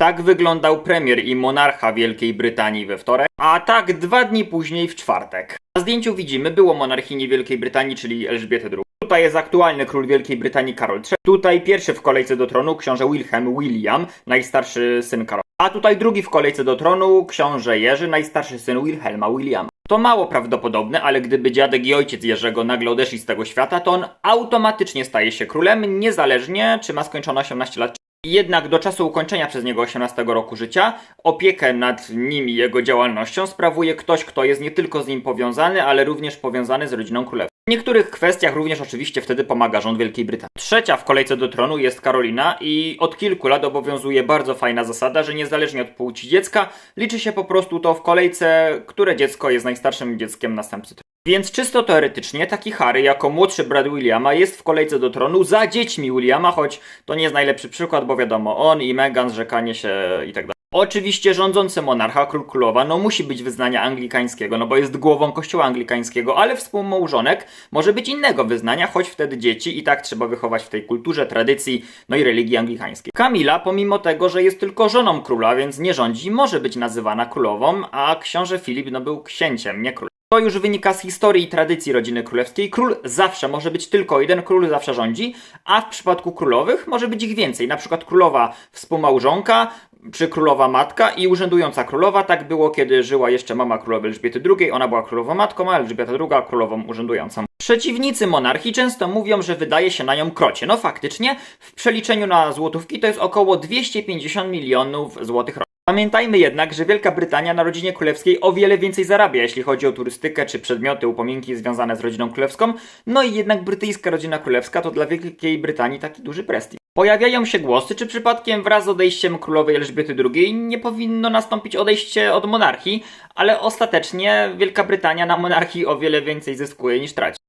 Tak wyglądał premier i monarcha Wielkiej Brytanii we wtorek, a tak dwa dni później w czwartek. Na zdjęciu widzimy było monarchini Wielkiej Brytanii, czyli Elżbietę II. Tutaj jest aktualny król Wielkiej Brytanii Karol III. Tutaj pierwszy w kolejce do tronu książę Wilhelm William, najstarszy syn Karola. A tutaj drugi w kolejce do tronu książę Jerzy, najstarszy syn Wilhelma Williama. To mało prawdopodobne, ale gdyby dziadek i ojciec Jerzego nagle odeszli z tego świata, to on automatycznie staje się królem, niezależnie czy ma skończone 18 lat. Jednak do czasu ukończenia przez niego 18 roku życia opiekę nad nim i jego działalnością sprawuje ktoś, kto jest nie tylko z nim powiązany, ale również powiązany z rodziną królewską. W niektórych kwestiach również oczywiście wtedy pomaga rząd Wielkiej Brytanii. Trzecia w kolejce do tronu jest Karolina i od kilku lat obowiązuje bardzo fajna zasada, że niezależnie od płci dziecka liczy się po prostu to w kolejce, które dziecko jest najstarszym dzieckiem następcy. Więc czysto teoretycznie taki Harry jako młodszy brat Williama jest w kolejce do tronu za dziećmi Williama, choć to nie jest najlepszy przykład, bo wiadomo, on i Meghan, zrzekanie się i tak. Oczywiście rządzący monarcha, król królowa, no musi być wyznania anglikańskiego, no bo jest głową kościoła anglikańskiego, ale współmałżonek może być innego wyznania, choć wtedy dzieci i tak trzeba wychować w tej kulturze, tradycji, no i religii anglikańskiej. Kamila, pomimo tego, że jest tylko żoną króla, więc nie rządzi, może być nazywana królową, a książę Filip no był księciem, nie królem. To już wynika z historii i tradycji rodziny królewskiej. Król zawsze może być tylko jeden, król zawsze rządzi, a w przypadku królowych może być ich więcej. Na przykład królowa współmałżonka, czy królowa matka i urzędująca królowa. Tak było, kiedy żyła jeszcze mama królowej Elżbiety II. Ona była królową matką, a Elżbieta II królową urzędującą. Przeciwnicy monarchii często mówią, że wydaje się na nią krocie. No faktycznie, w przeliczeniu na złotówki to jest około 250 milionów złotych rocznie. Pamiętajmy jednak, że Wielka Brytania na rodzinie królewskiej o wiele więcej zarabia, jeśli chodzi o turystykę czy przedmioty, upominki związane z rodziną królewską. No i jednak brytyjska rodzina królewska to dla Wielkiej Brytanii taki duży prestiż. Pojawiają się głosy, czy przypadkiem wraz z odejściem królowej Elżbiety II nie powinno nastąpić odejście od monarchii, ale ostatecznie Wielka Brytania na monarchii o wiele więcej zyskuje niż traci.